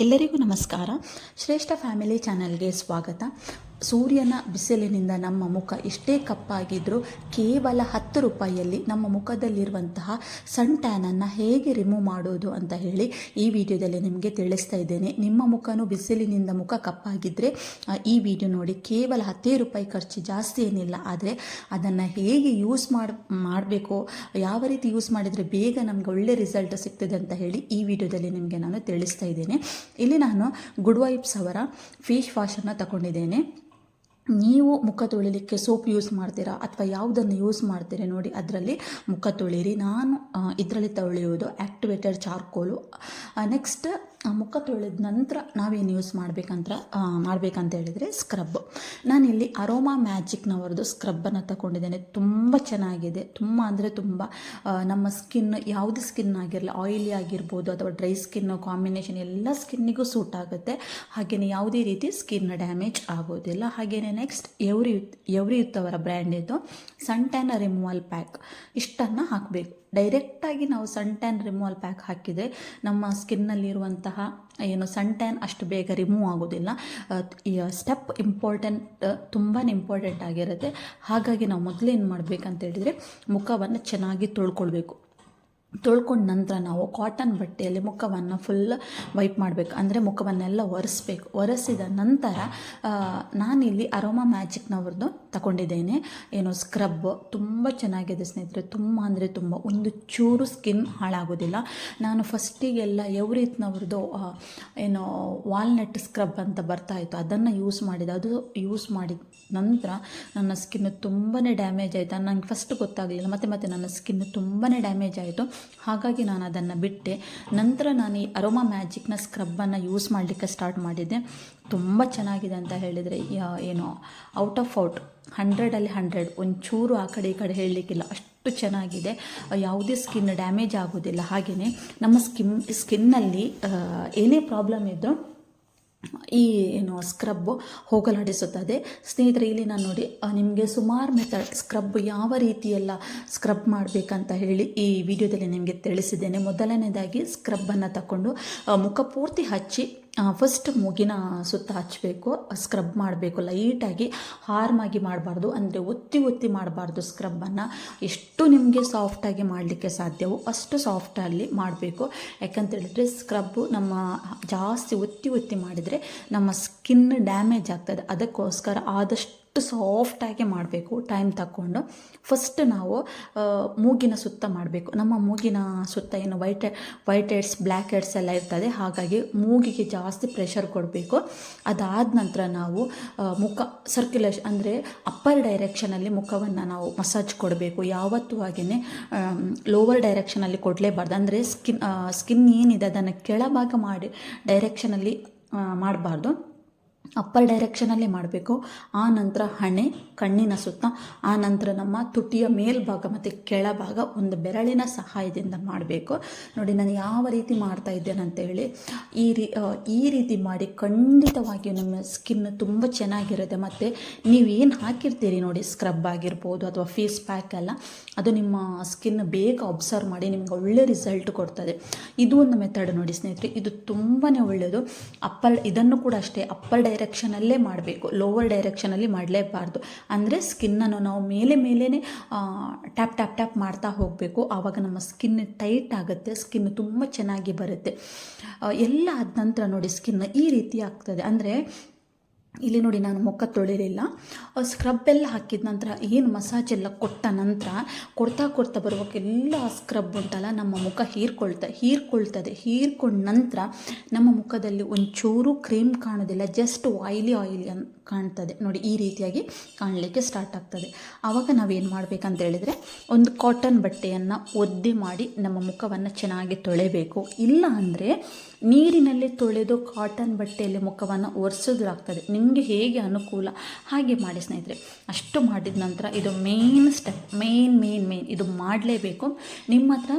ಎಲ್ಲರಿಗೂ ನಮಸ್ಕಾರ. ಶ್ರೇಷ್ಠ ಫ್ಯಾಮಿಲಿ ಚಾನಲ್ಗೆ ಸ್ವಾಗತ. ಸೂರ್ಯನ ಬಿಸಿಲಿನಿಂದ ನಮ್ಮ ಮುಖ ಎಷ್ಟೇ ಕಪ್ಪಾಗಿದ್ದರೂ ಕೇವಲ ಹತ್ತು ರೂಪಾಯಿಯಲ್ಲಿ ನಮ್ಮ ಮುಖದಲ್ಲಿರುವಂತಹ ಸನ್ ಟ್ಯಾನನ್ನು ಹೇಗೆ ರಿಮೂವ್ ಮಾಡೋದು ಅಂತ ಹೇಳಿ ಈ ವಿಡಿಯೋದಲ್ಲಿ ನಿಮಗೆ ತಿಳಿಸ್ತಾ ಇದ್ದೇನೆ. ನಿಮ್ಮ ಮುಖನೂ ಬಿಸಿಲಿನಿಂದ ಮುಖ ಕಪ್ಪಾಗಿದ್ದರೆ ಈ ವಿಡಿಯೋ ನೋಡಿ ಕೇವಲ ಹತ್ತೇ ರೂಪಾಯಿ ಖರ್ಚು ಜಾಸ್ತಿ ಏನಿಲ್ಲ. ಆದರೆ ಅದನ್ನು ಹೇಗೆ ಯೂಸ್ ಮಾಡಿ, ಮಾಡಬೇಕು, ಯಾವ ರೀತಿ ಯೂಸ್ ಮಾಡಿದರೆ ಬೇಗ ನಮಗೆ ಒಳ್ಳೆ ರಿಸಲ್ಟ್ ಸಿಗ್ತದೆ ಅಂತ ಹೇಳಿ ಈ ವಿಡಿಯೋದಲ್ಲಿ ನಿಮಗೆ ನಾನು ತಿಳಿಸ್ತಾ ಇದ್ದೇನೆ. ಇಲ್ಲಿ ನಾನು ಗುಡ್ ವೈಬ್ಸ್ ಅವರ ಫೇಸ್ ವಾಶನ್ನು ತಗೊಂಡಿದ್ದೇನೆ. ನೀವು ಮುಖ ತೊಳಿಲಿಕ್ಕೆ ಸೋಪ್ ಯೂಸ್ ಮಾಡ್ತೀರಾ ಅಥವಾ ಯಾವುದನ್ನು ಯೂಸ್ ಮಾಡ್ತೀರಿ ನೋಡಿ ಅದರಲ್ಲಿ ಮುಖ ತೊಳಿರಿ. ನಾನು ಇದರಲ್ಲಿ ತೊಳೆಯೋದು ಆ್ಯಕ್ಟಿವೇಟೆಡ್ ಚಾರ್ಕೋಲು. ನೆಕ್ಸ್ಟ್ ಮುಖ ತೊಳೆದ ನಂತರ ನಾವೇನು ಯೂಸ್ ಮಾಡಬೇಕಂತ ಮಾಡಬೇಕಂತ ಹೇಳಿದರೆ ಸ್ಕ್ರಬ್ ನಾನಿಲ್ಲಿ ಅರೋಮಾ ಮ್ಯಾಜಿಕ್ನವರದು ಸ್ಕ್ರಬ್ಬನ್ನು ತಗೊಂಡಿದ್ದೇನೆ. ತುಂಬ ಚೆನ್ನಾಗಿದೆ. ತುಂಬ ಅಂದರೆ ತುಂಬ ನಮ್ಮ ಸ್ಕಿನ್ ಯಾವುದೇ ಸ್ಕಿನ್ ಆಗಿರಲಿ ಆಯಿಲಿ ಆಗಿರ್ಬೋದು ಅಥವಾ ಡ್ರೈ ಸ್ಕಿನ್ ಕಾಂಬಿನೇಷನ್ ಎಲ್ಲ ಸ್ಕಿನ್ನಿಗೂ ಸೂಟ್ ಆಗುತ್ತೆ. ಹಾಗೆಯೇ ಯಾವುದೇ ರೀತಿ ಸ್ಕಿನ್ ಡ್ಯಾಮೇಜ್ ಆಗೋದಿಲ್ಲ. ಹಾಗೆಯೇ ನೆಕ್ಸ್ಟ್ ಎವ್ರಿ ಎವ್ರಿಯುತ್ ಅವರ ಬ್ರ್ಯಾಂಡಿದ್ದು ಸನ್ ಟ್ಯಾನ್ ರಿಮೂವಲ್ ಪ್ಯಾಕ್. ಇಷ್ಟನ್ನು ಹಾಕಬೇಕು. ಡೈರೆಕ್ಟಾಗಿ ನಾವು ಸನ್ ಟ್ಯಾನ್ ರಿಮೂವಲ್ ಪ್ಯಾಕ್ ಹಾಕಿದರೆ ನಮ್ಮ ಸ್ಕಿನ್ನಲ್ಲಿರುವಂತಹ ಏನು ಸನ್ ಟ್ಯಾನ್ ಅಷ್ಟು ಬೇಗ ರಿಮೂವ್ ಆಗೋದಿಲ್ಲ. ಸ್ಟೆಪ್ ಇಂಪಾರ್ಟೆಂಟ್ ತುಂಬಾ ಇಂಪಾರ್ಟೆಂಟ್ ಆಗಿರುತ್ತೆ. ಹಾಗಾಗಿ ನಾವು ಮೊದಲೇನು ಮಾಡಬೇಕಂತ ಹೇಳಿದರೆ ಮುಖವನ್ನು ಚೆನ್ನಾಗಿ ತೊಳ್ಕೊಳ್ಬೇಕು. ತೊಳ್ಕೊಂಡ ನಂತರ ನಾವು ಕಾಟನ್ ಬಟ್ಟೆಯಲ್ಲಿ ಮುಖವನ್ನು ಫುಲ್ ವೈಪ್ ಮಾಡಬೇಕು. ಅಂದರೆ ಮುಖವನ್ನೆಲ್ಲ ಒರೆಸ್ಬೇಕು. ಒರೆಸಿದ ನಂತರ ನಾನಿಲ್ಲಿ ಅರೋಮಾ ಮ್ಯಾಜಿಕ್ನವ್ರದ್ದು ತಗೊಂಡಿದ್ದೇನೆ. ಏನು ಸ್ಕ್ರಬ್ ತುಂಬ ಚೆನ್ನಾಗಿದೆ ಸ್ನೇಹಿತರೆ. ತುಂಬ ಅಂದರೆ ತುಂಬ. ಒಂದು ಚೂರು ಸ್ಕಿನ್ ಹಾಳಾಗೋದಿಲ್ಲ. ನಾನು ಫಸ್ಟಿಗೆಲ್ಲ ಎವ್ರಿತ್ನವ್ರದ್ದು ಏನೋ ವಾಲ್ನಟ್ ಸ್ಕ್ರಬ್ ಅಂತ ಬರ್ತಾ ಇತ್ತು. ಅದನ್ನು ಯೂಸ್ ಮಾಡಿದೆ. ಅದು ಯೂಸ್ ಮಾಡಿದ ನಂತರ ನನ್ನ ಸ್ಕಿನ್ ತುಂಬಾ ಡ್ಯಾಮೇಜ್ ಆಯಿತು. ನನಗೆ ಫಸ್ಟ್ ಗೊತ್ತಾಗಲಿಲ್ಲ. ಮತ್ತು ಮತ್ತೆ ನನ್ನ ಸ್ಕಿನ್ ತುಂಬಾ ಡ್ಯಾಮೇಜ್ ಆಯಿತು. ಹಾಗಾಗಿ ನಾನು ಅದನ್ನು ಬಿಟ್ಟೆ. ನಂತರ ನಾನು ಈ ಅರೋಮಾ ಮ್ಯಾಜಿಕ್ನ ಸ್ಕ್ರಬ್ಬನ್ನು ಯೂಸ್ ಮಾಡಲಿಕ್ಕೆ ಸ್ಟಾರ್ಟ್ ಮಾಡಿದ್ದೆ. ತುಂಬ ಚೆನ್ನಾಗಿದೆ ಅಂತ ಹೇಳಿದರೆ ಏನು ಔಟ್ ಆಫ್ ಔಟ್ ಹಂಡ್ರೆಡಲ್ಲಿ ಹಂಡ್ರೆಡ್ ಒಂಚೂರು ಆ ಕಡೆ ಈ ಕಡೆ ಹೇಳಲಿಕ್ಕಿಲ್ಲ, ಅಷ್ಟು ಚೆನ್ನಾಗಿದೆ. ಯಾವುದೇ ಸ್ಕಿನ್ ಡ್ಯಾಮೇಜ್ ಆಗೋದಿಲ್ಲ. ಹಾಗೆಯೇ ನಮ್ಮ ಸ್ಕಿನ್ ಸ್ಕಿನ್ನಲ್ಲಿ ಏನೇ ಪ್ರಾಬ್ಲಮ್ ಇದ್ದರೂ ಈ, ಏನು ಸ್ಕ್ರಬ್ಬು ಹೋಗಲಾಡಿಸುತ್ತದೆ. ಸ್ನೇಹಿತರೆ, ಇಲ್ಲಿ ನಾನು ನೋಡಿ ನಿಮಗೆ ಸುಮಾರು ಮೆಥಡ್ ಸ್ಕ್ರಬ್ ಯಾವ ರೀತಿಯೆಲ್ಲ ಸ್ಕ್ರಬ್ ಮಾಡಬೇಕಂತ ಹೇಳಿ ಈ ವಿಡಿಯೋದಲ್ಲಿ ನಿಮಗೆ ತಿಳಿಸಿದ್ದೇನೆ. ಮೊದಲನೇದಾಗಿ ಸ್ಕ್ರಬ್ಬನ್ನು ತಗೊಂಡು ಮುಖ ಪೂರ್ತಿ ಹಚ್ಚಿ ಫಸ್ಟ್ ಮೂಗಿನ ಸುತ್ತ ಹಚ್ಚಬೇಕು ಸ್ಕ್ರಬ್ ಮಾಡಬೇಕು. ಲೈಟಾಗಿ ಹಾರ್ಮಾಗಿ ಮಾಡಬಾರ್ದು. ಅಂದರೆ ಒತ್ತಿ ಒತ್ತಿ ಮಾಡಬಾರ್ದು ಸ್ಕ್ರಬ್ಬನ್ನು ಎಷ್ಟು ನಿಮಗೆ ಸಾಫ್ಟಾಗಿ ಮಾಡಲಿಕ್ಕೆ ಸಾಧ್ಯವೋ ಅಷ್ಟು ಸಾಫ್ಟಲ್ಲಿ ಮಾಡಬೇಕು. ಯಾಕಂತ ಹೇಳಿದ್ರೆ ಸ್ಕ್ರಬ್ಬು ನಮ್ಮ ಜಾಸ್ತಿ ಒತ್ತಿ ಒತ್ತಿ ಮಾಡಿದರೆ ನಮ್ಮ ಸ್ಕಿನ್ ಡ್ಯಾಮೇಜ್ ಆಗ್ತದೆ. ಅದಕ್ಕೋಸ್ಕರ ಆದಷ್ಟು ಸಾಫ್ಟಾಗಿ ಮಾಡಬೇಕು ಟೈಮ್ ತಗೊಂಡು ಫಸ್ಟ್ ನಾವು ಮೂಗಿನ ಸುತ್ತ ಮಾಡಬೇಕು. ನಮ್ಮ ಮೂಗಿನ ಸುತ್ತ ಏನು white white heads black heads ಎಲ್ಲ ಇರ್ತದೆ. ಹಾಗಾಗಿ ಮೂಗಿಗೆ ಜಾಸ್ತಿ ಪ್ರೆಷರ್ ಕೊಡಬೇಕು. ಅದಾದ ನಂತರ ನಾವು ಮುಖ ಸರ್ಕ್ಯುಲೇಷನ್ ಅಂದರೆ ಅಪ್ಪರ್ ಡೈರೆಕ್ಷನಲ್ಲಿ ಮುಖವನ್ನು ನಾವು ಮಸಾಜ್ ಕೊಡಬೇಕು. ಯಾವತ್ತೂ ಹಾಗೆಯೇ ಲೋವರ್ ಡೈರೆಕ್ಷನಲ್ಲಿ ಕೊಡಲೇಬಾರ್ದು. ಅಂದರೆ ಸ್ಕಿನ್ ಸ್ಕಿನ್ ಏನಿದೆ ಅದನ್ನು ಕೆಳಭಾಗ ಮಾಡಿ ಡೈರೆಕ್ಷನಲ್ಲಿ ಮಾಡಬಾರ್ದು. ಅಪ್ಪರ್ ಡೈರೆಕ್ಷನಲ್ಲಿ ಮಾಡಬೇಕು. ಆ ನಂತರ ಹಣೆ, ಕಣ್ಣಿನ ಸುತ್ತ, ಆ ನಂತರ ನಮ್ಮ ತುಟಿಯ ಮೇಲ್ಭಾಗ ಮತ್ತು ಕೆಳಭಾಗ ಒಂದು ಬೆರಳಿನ ಸಹಾಯದಿಂದ ಮಾಡಬೇಕು. ನೋಡಿ, ನಾನು ಯಾವ ರೀತಿ ಮಾಡ್ತಾ ಇದ್ದೇನೆ ಅಂತ ಹೇಳಿ, ಈ ರೀ ಈ ರೀತಿ ಮಾಡಿ ಖಂಡಿತವಾಗಿಯೂ ನಿಮ್ಮ ಸ್ಕಿನ್ ತುಂಬ ಚೆನ್ನಾಗಿರುತ್ತೆ. ಮತ್ತು ನೀವೇನು ಹಾಕಿರ್ತೀರಿ ನೋಡಿ ಸ್ಕ್ರಬ್ ಆಗಿರ್ಬೋದು ಅಥವಾ ಫೇಸ್ ಪ್ಯಾಕ್ ಎಲ್ಲ, ಅದು ನಿಮ್ಮ ಸ್ಕಿನ್ ಬೇಗ ಅಬ್ಸರ್ವ್ ಮಾಡಿ ನಿಮ್ಗೆ ಒಳ್ಳೆ ರಿಸಲ್ಟ್ ಕೊಡ್ತದೆ. ಇದು ಒಂದು ಮೆಥಡ್ ನೋಡಿ ಸ್ನೇಹಿತರೆ, ಇದು ತುಂಬಾ ಒಳ್ಳೆಯದು ಅಪ್ಪರ್, ಇದನ್ನು ಕೂಡ ಅಷ್ಟೇ, ಅಪ್ಪರ್ ಡೈರೆಕ್ಷನಲ್ಲೇ ಮಾಡಬೇಕು. ಲೋವರ್ ಡೈರೆಕ್ಷನಲ್ಲಿ ಮಾಡಲೇಬಾರ್ದು. ಅಂದರೆ ಸ್ಕಿನ್ನನ್ನು ನಾವು ಮೇಲೆ ಮೇಲೇ ಟ್ಯಾಪ್ ಟ್ಯಾಪ್ ಟ್ಯಾಪ್ ಮಾಡ್ತಾ ಹೋಗಬೇಕು. ಆವಾಗ ನಮ್ಮ ಸ್ಕಿನ್ ಟೈಟ್ ಆಗುತ್ತೆ. ಸ್ಕಿನ್ ತುಂಬ ಚೆನ್ನಾಗಿ ಬರುತ್ತೆ. ಎಲ್ಲ ಆದ ನಂತರ ನೋಡಿ ಸ್ಕಿನ್ ಈ ರೀತಿ ಆಗ್ತದೆ. ಅಂದರೆ ಇಲ್ಲಿ ನೋಡಿ ನಾನು ಮುಖ ತೊಳಿಲಿಲ್ಲ. ಸ್ಕ್ರಬ್ ಎಲ್ಲ ಹಾಕಿದ ನಂತರ ಏನು ಮಸಾಜ್ ಎಲ್ಲ ಕೊಟ್ಟ ನಂತರ ಕೊಡ್ತಾ ಕೊಡ್ತಾ ಬರುವಾಗೆಲ್ಲ ಸ್ಕ್ರಬ್ ಉಂಟಲ್ಲ, ನಮ್ಮ ಮುಖ ಹೀರ್ಕೊಳ್ತಾ, ಹೀರ್ಕೊಳ್ತದೆ. ಹೀರ್ಕೊಂಡ ನಂತರ ನಮ್ಮ ಮುಖದಲ್ಲಿ ಒಂಚೂರು ಕ್ರೀಮ್ ಕಾಣೋದಿಲ್ಲ ಜಸ್ಟ್ ಆಯಿಲಿ ಆಯಿಲಿ ಅನ್ ಕಾಣ್ತದೆ. ನೋಡಿ, ಈ ರೀತಿಯಾಗಿ ಕಾಣಲಿಕ್ಕೆ ಸ್ಟಾರ್ಟ್ ಆಗ್ತದೆ. ಆವಾಗ ನಾವೇನು ಮಾಡಬೇಕಂತ ಹೇಳಿದರೆ, ಒಂದು ಕಾಟನ್ ಬಟ್ಟೆಯನ್ನು ಒದ್ದೆ ಮಾಡಿ ನಮ್ಮ ಮುಖವನ್ನು ಚೆನ್ನಾಗಿ ತೊಳೆಯಬೇಕು ಇಲ್ಲ ಅಂದರೆ ನೀರಿನಲ್ಲಿ ತೊಳೆದು ಕಾಟನ್ ಬಟ್ಟೆಯಲ್ಲಿ ಮುಖವನ್ನು ಒರೆಸೋದ್ರಾಗ್ತದೆ. ನಿಮಗೆ ಹೇಗೆ ಅನುಕೂಲ? ಹಾಗೆ ಮಾಡಿ ಸ್ನೇಹಿತರೆ. ಅಷ್ಟು ಮಾಡಿದ ನಂತರ ಇದು main step main main main ಇದು ಮಾಡಲೇಬೇಕು. ನಿಮ್ಮ ಹತ್ರ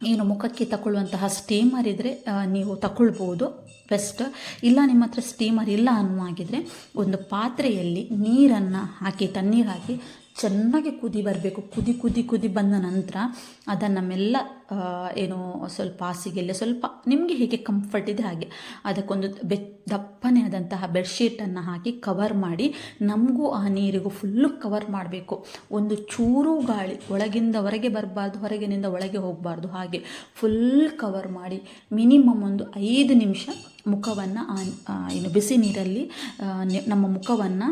ಏನು ಮುಖಕ್ಕೆ ತಗೊಳ್ಳುವಂತಹ ಸ್ಟೀಮರ್ ಇದ್ದರೆ ನೀವು ತಗೊಳ್ಬೋದು ಬೆಸ್ಟ್ ಇಲ್ಲ ನಿಮ್ಮ ಹತ್ರ ಸ್ಟೀಮರ್ ಇಲ್ಲ ಅನ್ನುವಾಗಿದ್ರೆ, ಒಂದು ಪಾತ್ರೆಯಲ್ಲಿ ನೀರನ್ನು ಹಾಕಿ, ತಣ್ಣೀರು ಹಾಕಿ ಚೆನ್ನಾಗಿ ಕುದಿ ಬರಬೇಕು. ಕುದಿ ಕುದಿ ಕುದಿ ಬಂದ ನಂತರ ಅದನ್ನು ಮೆಲ್ಲ ಏನು ಸ್ವಲ್ಪ ಹಾಸಿಗೆಲ್ಲ ಸ್ವಲ್ಪ ನಿಮಗೆ ಹೇಗೆ ಕಂಫರ್ಟ್ ಇದೆ ಹಾಗೆ. ಅದಕ್ಕೊಂದು ಬೆ ದಪ್ಪನೇ ಆದಂತಹ ಬೆಡ್ಶೀಟನ್ನು ಹಾಕಿ ಕವರ್ ಮಾಡಿ ನಮಗೂ ಆ ನೀರಿಗೂ ಫುಲ್ಲು ಕವರ್ ಮಾಡಬೇಕು. ಒಂದು ಚೂರು ಗಾಳಿ ಒಳಗಿಂದ ಹೊರಗೆ ಬರಬಾರ್ದು, ಹೊರಗಿನಿಂದ ಒಳಗೆ ಹೋಗಬಾರ್ದು, ಹಾಗೆ ಫುಲ್ ಕವರ್ ಮಾಡಿ ಮಿನಿಮಮ್ ಒಂದು ಐದು ನಿಮಿಷ ಮುಖವನ್ನು ಏನು ಬಿಸಿ ನೀರಲ್ಲಿ ನಮ್ಮ ಮುಖವನ್ನು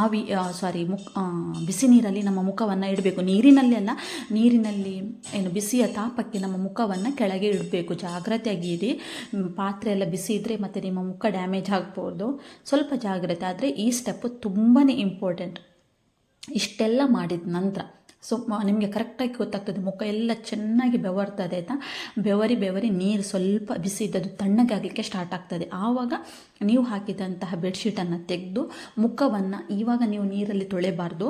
ಆವಿ ಸಾರಿ ಮುಖ ಬಿಸಿ ನೀರಲ್ಲಿ ನಮ್ಮ ಮುಖವನ್ನು ಇಡಬೇಕು. ನೀರಿನಲ್ಲಿ ಅಲ್ಲ, ನೀರಿನಲ್ಲಿ ಏನು ಬಿಸಿಯ ತಾಪಕ್ಕೆ ನಮ್ಮ ಮುಖವನ್ನು ಕೆಳಗೆ ಇಡಬೇಕು. ಜಾಗ್ರತೆಯಾಗಿ ಇಡಿ ಪಾತ್ರೆ ಎಲ್ಲ ಬಿಸಿ ಇದ್ದರೆ ಮತ್ತು ನಿಮ್ಮ ಮುಖ ಡ್ಯಾಮೇಜ್ ಆಗ್ಬೋದು. ಸ್ವಲ್ಪ ಜಾಗ್ರತೆ ಆದರೆ ಈ ಸ್ಟೆಪ್ಪು ತುಂಬಾ ಇಂಪಾರ್ಟೆಂಟ್ ಇಷ್ಟೆಲ್ಲ ಮಾಡಿದ ನಂತರ. ಸೊ ನಿಮಗೆ ಕರೆಕ್ಟಾಗಿ ಗೊತ್ತಾಗ್ತದೆ. ಮುಖ ಎಲ್ಲ ಚೆನ್ನಾಗಿ ಬೆವರ್ತದೆ ಆಯಿತಾ ಬೆವರಿ ಬೆವರಿ ನೀರು ಸ್ವಲ್ಪ ಬಿಸಿ ಇದ್ದದ್ದು ತಣ್ಣಗಾಗಲಿಕ್ಕೆ ಸ್ಟಾರ್ಟ್ ಆಗ್ತದೆ. ಆವಾಗ ನೀವು ಹಾಕಿದಂತಹ ಬೆಡ್ಶೀಟನ್ನು ತೆಗೆದು ಮುಖವನ್ನು ಇವಾಗ ನೀವು ನೀರಲ್ಲಿ ತೊಳೆಬಾರ್ದು.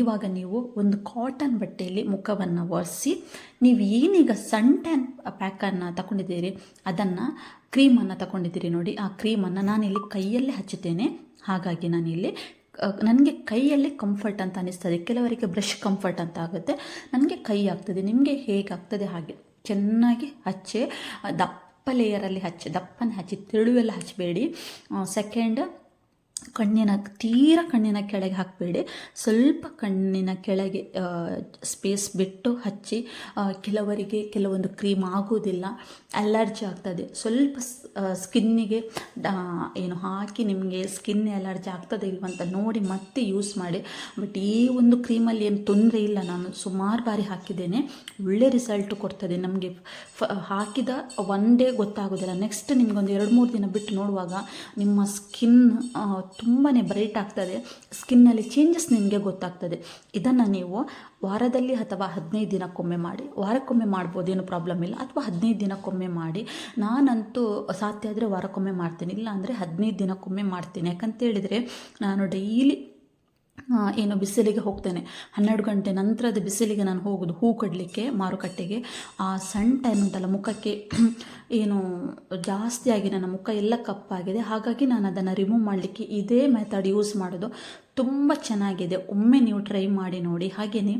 ಇವಾಗ ನೀವು ಒಂದು ಕಾಟನ್ ಬಟ್ಟೆಯಲ್ಲಿ ಮುಖವನ್ನು ಒರೆಸಿ ನೀವು ಏನೀಗ ಸನ್ ಟ್ಯಾನ್ ಪ್ಯಾಕನ್ನು ತಗೊಂಡಿದ್ದೀರಿ ಅದನ್ನು ಕ್ರೀಮನ್ನು ತಗೊಂಡಿದ್ದೀರಿ ನೋಡಿ, ಆ ಕ್ರೀಮನ್ನು ನಾನಿಲ್ಲಿ ಕೈಯಲ್ಲೇ ಹಚ್ಚುತ್ತೇನೆ. ಹಾಗಾಗಿ ನಾನಿಲ್ಲಿ ನನಗೆ ಕೈಯಲ್ಲಿ ಕಂಫರ್ಟ್ ಅಂತ ಅನಿಸ್ತದೆ ಕೆಲವರಿಗೆ ಬ್ರಷ್ ಕಂಫರ್ಟ್ ಅಂತ ಆಗುತ್ತೆ. ನನಗೆ ಕೈ ಆಗ್ತದೆ. ನಿಮಗೆ ಹೇಗಾಗ್ತದೆ ಹಾಗೆ. ಚೆನ್ನಾಗಿ ಹಚ್ಚಿ. ದಪ್ಪ ಲೇಯರಲ್ಲಿ ಹಚ್ಚಿ. ದಪ್ಪನ ಹಚ್ಚಿ ತಿಳುವೆಲ್ಲ ಹಚ್ಚಬೇಡಿ. ಸೆಕೆಂಡ್ ಕಣ್ಣಿನ, ತೀರ ಕಣ್ಣಿನ ಕೆಳಗೆ ಹಾಕಬೇಡಿ. ಸ್ವಲ್ಪ ಕಣ್ಣಿನ ಕೆಳಗೆ ಸ್ಪೇಸ್ ಬಿಟ್ಟು ಹಚ್ಚಿ ಕೆಲವರಿಗೆ ಕೆಲವೊಂದು ಕ್ರೀಮ್ ಆಗೋದಿಲ್ಲ ಅಲರ್ಜಿ ಆಗ್ತದೆ. ಸ್ವಲ್ಪ ಸ್ಕಿನ್ನಿಗೆ ಏನು ಹಾಕಿ ನಿಮಗೆ ಸ್ಕಿನ್ ಅಲರ್ಜಿ ಆಗ್ತದೆ ಇಲ್ವಂತ ನೋಡಿ ಮತ್ತೆ ಯೂಸ್ ಮಾಡಿ. ಬಟ್ ಈ ಒಂದು ಕ್ರೀಮಲ್ಲಿ ಏನು ತೊಂದರೆ ಇಲ್ಲ, ನಾನು ಸುಮಾರು ಬಾರಿ ಹಾಕಿದ್ದೇನೆ. ಒಳ್ಳೆ ರಿಸಲ್ಟ್ ಕೊಡ್ತದೆ ನಮಗೆ. ಹಾಕಿದ ಒನ್ ಡೇ ಗೊತ್ತಾಗೋದಿಲ್ಲ. ನೆಕ್ಸ್ಟ್ ನಿಮಗೊಂದು ಎರಡು ಮೂರು ದಿನ ಬಿಟ್ಟು ನೋಡುವಾಗ ನಿಮ್ಮ ಸ್ಕಿನ್ ತುಂಬಾ ಬ್ರೈಟ್ ಆಗ್ತದೆ. ಸ್ಕಿನ್ನಲ್ಲಿ ಚೇಂಜಸ್ ನಿಮಗೆ ಗೊತ್ತಾಗ್ತದೆ. ಇದನ್ನು ನೀವು ವಾರದಲ್ಲಿ ಅಥವಾ ಹದಿನೈದು ದಿನಕ್ಕೊಮ್ಮೆ ಮಾಡಿ, ವಾರಕ್ಕೊಮ್ಮೆ ಮಾಡ್ಬೋದು, ಏನು ಪ್ರಾಬ್ಲಮ್ ಇಲ್ಲ. ಅಥವಾ ಹದಿನೈದು ದಿನಕ್ಕೊಮ್ಮೆ ಮಾಡಿ, ನಾನಂತೂ ಸಾಧ್ಯ ಆದರೆ ವಾರಕ್ಕೊಮ್ಮೆ ಮಾಡ್ತೀನಿ. ಇಲ್ಲ ಅಂದರೆ ಹದಿನೈದು ದಿನಕ್ಕೊಮ್ಮೆ ಮಾಡ್ತೀನಿ. ಯಾಕಂತೇಳಿದರೆ, ನಾನು ಡೈಲಿ ಏನು ಬಿಸಿಲಿಗೆ ಹೋಗ್ತೇನೆ. ಹನ್ನೆರಡು ಗಂಟೆ ನಂತರದ ಬಿಸಿಲಿಗೆ ನಾನು ಹೋಗೋದು. ಹೂ ಕಡಲಿಕ್ಕೆ, ಮಾರುಕಟ್ಟೆಗೆ. ಆ ಸಣ್ಣ ಟೈಮ್ ಉಂಟಲ್ಲ, ಮುಖಕ್ಕೆ ಏನು ಜಾಸ್ತಿಯಾಗಿ ನನ್ನ ಮುಖ ಎಲ್ಲ ಕಪ್ಪಾಗಿದೆ ಹಾಗಾಗಿ ನಾನು ಅದನ್ನು ರಿಮೂವ್ ಮಾಡಲಿಕ್ಕೆ ಇದೇ ಮೆಥಡ್ ಯೂಸ್ ಮಾಡೋದು. ತುಂಬ ಚೆನ್ನಾಗಿದೆ. ಒಮ್ಮೆ ನೀವು ಟ್ರೈ ಮಾಡಿ ನೋಡಿ. ಹಾಗೆಯೇ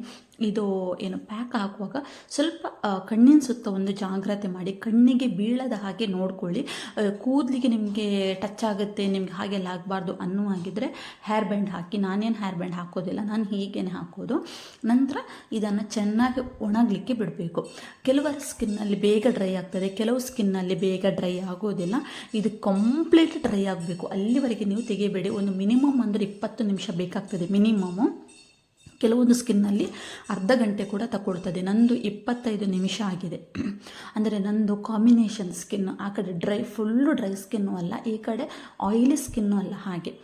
ಇದು ಏನು ಪ್ಯಾಕ್ ಹಾಕುವಾಗ ಸ್ವಲ್ಪ ಕಣ್ಣಿನ ಸುತ್ತ ಒಂದು ಜಾಗ್ರತೆ ಮಾಡಿ, ಕಣ್ಣಿಗೆ ಬೀಳದ ಹಾಗೆ ನೋಡ್ಕೊಳ್ಳಿ. ಕೂದಲಿಗೆ ನಿಮಗೆ ಟಚ್ ಆಗುತ್ತೆ, ನಿಮ್ಗೆ ಹಾಗೆಲ್ಲ ಆಗಬಾರ್ದು ಅನ್ನುವಾಗಿದ್ದರೆ ಹೇರ್ ಬ್ಯಾಂಡ್ ಹಾಕಿ, ನಾನೇನು ಹೇರ್ ಬ್ಯಾಂಡ್ ಹಾಕೋದಿಲ್ಲ, ನಾನು ಹೀಗೇನೆ ಹಾಕೋದು. ನಂತರ ಇದನ್ನು ಚೆನ್ನಾಗಿ ಒಣಗಲಿಕ್ಕೆ ಬಿಡಬೇಕು. ಕೆಲವರ ಸ್ಕಿನ್ನಲ್ಲಿ ಬೇಗ ಡ್ರೈ ಆಗ್ತದೆ ಕೆಲವು ಸ್ಕಿನ್ನಲ್ಲಿ ಬೇಗ ಡ್ರೈ ಆಗೋದಿಲ್ಲ. ಇದು ಕಂಪ್ಲೀಟ್ ಡ್ರೈ ಆಗಬೇಕು. ಅಲ್ಲಿವರೆಗೆ ನೀವು ತೆಗೆಯಬೇಡಿ. ಒಂದು ಮಿನಿಮಮ್ ಅಂದರೆ ಇಪ್ಪತ್ತು ನಿಮಿಷ ಬೇಕಾಗ್ತದೆ ಮಿನಿಮಮ್ಮು ಕೆಲವೊಂದು ಸ್ಕಿನ್ನಲ್ಲಿ ಅರ್ಧ ಗಂಟೆ ಕೂಡ ತಗೊಳ್ತದೆ ನಂದು ಇಪ್ಪತ್ತೈದು ನಿಮಿಷ ಆಗಿದೆ. ಅಂದರೆ ನಂದು ಕಾಂಬಿನೇಷನ್ ಸ್ಕಿನ್ ಆ ಕಡೆ ಡ್ರೈ ಫುಲ್ಲು ಡ್ರೈ ಸ್ಕಿನ್ನು ಅಲ್ಲ, ಈ ಕಡೆ ಆಯಿಲಿ ಸ್ಕಿನ್ನು ಅಲ್ಲ ಹಾಗೆ.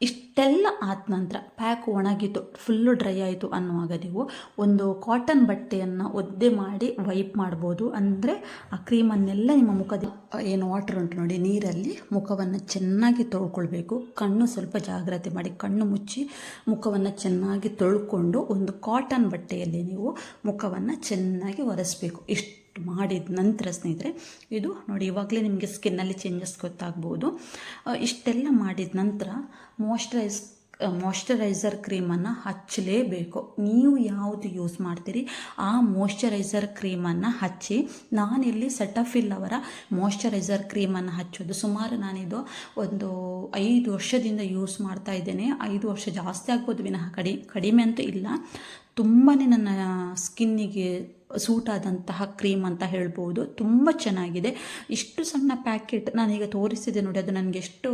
ಇಷ್ಟೆಲ್ಲ ಆದ ನಂತರ ಪ್ಯಾಕ್ ಒಣಗಿತು ಫುಲ್ಲು ಡ್ರೈ ಆಯಿತು ಅನ್ನುವಾಗ ನೀವು ಒಂದು ಕಾಟನ್ ಬಟ್ಟೆಯನ್ನು ಒದ್ದೆ ಮಾಡಿ ವೈಪ್ ಮಾಡ್ಬೋದು. ಅಂದರೆ ಆ ಕ್ರೀಮನ್ನೆಲ್ಲ ನಿಮ್ಮ ಮುಖದ ಏನು ವಾಟರ್ ಉಂಟು ನೋಡಿ, ನೀರಲ್ಲಿ ಮುಖವನ್ನು ಚೆನ್ನಾಗಿ ತೊಳ್ಕೊಳ್ಬೇಕು. ಕಣ್ಣು ಸ್ವಲ್ಪ ಜಾಗ್ರತೆ ಮಾಡಿ, ಕಣ್ಣು ಮುಚ್ಚಿ ಮುಖವನ್ನು ಚೆನ್ನಾಗಿ ತೊಳ್ಕೊಂಡು ಒಂದು ಕಾಟನ್ ಬಟ್ಟೆಯಲ್ಲಿ ನೀವು ಮುಖವನ್ನು ಚೆನ್ನಾಗಿ ಒರೆಸ್ಬೇಕು. ಇಷ್ಟು ಮಾಡಿದ ನಂತರ ಸ್ನೇಹಿತರೆ, ಇದು ನೋಡಿ ಇವಾಗಲೇ ನಿಮಗೆ ಸ್ಕಿನ್ನಲ್ಲಿ ಚೇಂಜಸ್ ಗೊತ್ತಾಗ್ಬೋದು. ಇಷ್ಟೆಲ್ಲ ಮಾಡಿದ ನಂತರ ಮಾಯ್ಶ್ಚರೈಸ್ ಮಾಯ್ಶ್ಚರೈಸರ್ ಕ್ರೀಮನ್ನು ಹಚ್ಚಲೇಬೇಕು. ನೀವು ಯಾವುದು ಯೂಸ್ ಮಾಡ್ತೀರಿ, ಆ ಮಾಯ್ಶ್ಚರೈಸರ್ ಕ್ರೀಮನ್ನು ಹಚ್ಚಿ, ನಾನಿಲ್ಲಿ ಸೆಟಫಿಲ್ ಅವರ ಮಾಯ್ಶ್ಚರೈಸರ್ ಕ್ರೀಮನ್ನು ಹಚ್ಚೋದು. ಸುಮಾರು ನಾನಿದು ಒಂದು ಐದು ವರ್ಷದಿಂದ ಯೂಸ್ ಮಾಡ್ತಾ ಇದ್ದೇನೆ. ಐದು ವರ್ಷ ಜಾಸ್ತಿ ಆಗ್ಬೋದು, ವಿನಃ ಕಡಿ, ಕಡಿಮೆ ಅಂತೂ ಇಲ್ಲ. ತುಂಬಾ ನನ್ನ ಸ್ಕಿನ್ನಿಗೆ ಸೂಟ್ ಆದಂತಹ ಕ್ರೀಮ್ ಅಂತ ಹೇಳ್ಬೋದು. ತುಂಬ ಚೆನ್ನಾಗಿದೆ. ಇಷ್ಟು ಸಣ್ಣ ಪ್ಯಾಕೆಟ್ ನಾನೀಗ ತೋರಿಸಿದೆ ನೋಡಿ, ಅದು ನನಗೆ ಎಷ್ಟು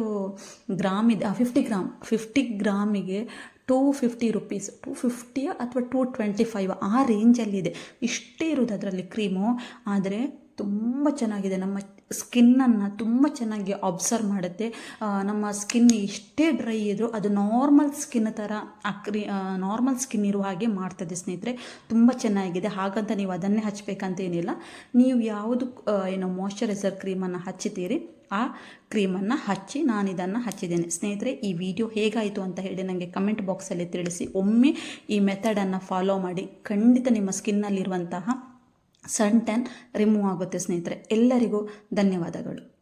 ಗ್ರಾಮ್ ಇದೆ. ಫಿಫ್ಟಿ ಗ್ರಾಮ್ ಫಿಫ್ಟಿ ಗ್ರಾಮಿಗೆ two fifty rupees two fifty ಅಥವಾ ಟೂ ಟ್ವೆಂಟಿ ಫೈವ್ ಆ ರೇಂಜಲ್ಲಿದೆ ಇಷ್ಟೇ ಇರೋದು ಅದರಲ್ಲಿ ಕ್ರೀಮು. ಆದರೆ ತುಂಬ ಚೆನ್ನಾಗಿದೆ. ನಮ್ಮ ಸ್ಕಿನ್ನನ್ನು ತುಂಬ ಚೆನ್ನಾಗಿ ಅಬ್ಸರ್ವ್ ಮಾಡುತ್ತೆ. ನಮ್ಮ ಸ್ಕಿನ್ ಎಷ್ಟೇ ಡ್ರೈ ಇದ್ದರೂ ಅದು ನಾರ್ಮಲ್ ಸ್ಕಿನ್ ಥರ ಅಕ್ರಿ ನಾರ್ಮಲ್ ಸ್ಕಿನ್ ಇರುವ ಹಾಗೆ ಮಾಡ್ತದೆ ಸ್ನೇಹಿತರೆ. ತುಂಬ ಚೆನ್ನಾಗಿದೆ. ಹಾಗಂತ ನೀವು ಅದನ್ನೇ ಹಚ್ಚಬೇಕಂತ ಏನಿಲ್ಲ. ನೀವು ಯಾವುದು ಏನು ಮಾಯಶ್ಚರೈಸರ್ ಕ್ರೀಮನ್ನು ಹಚ್ಚುತ್ತೀರಿ ಆ ಕ್ರೀಮನ್ನು ಹಚ್ಚಿ ನಾನು ಇದನ್ನು ಹಚ್ಚಿದ್ದೇನೆ. ಸ್ನೇಹಿತರೆ, ಈ ವಿಡಿಯೋ ಹೇಗಾಯಿತು ಅಂತ ಹೇಳಿ ನನಗೆ ಕಮೆಂಟ್ ಬಾಕ್ಸಲ್ಲಿ ತಿಳಿಸಿ. ಒಮ್ಮೆ ಈ ಮೆಥಡನ್ನು ಫಾಲೋ ಮಾಡಿ. ಖಂಡಿತ ನಿಮ್ಮ ಸ್ಕಿನ್ನಲ್ಲಿರುವಂತಹ ಸನ್ ಟ್ಯಾನ್ ರಿಮೂವ್ ಆಗುತ್ತೆ ಸ್ನೇಹಿತರೆ. ಎಲ್ಲರಿಗೂ ಧನ್ಯವಾದಗಳು.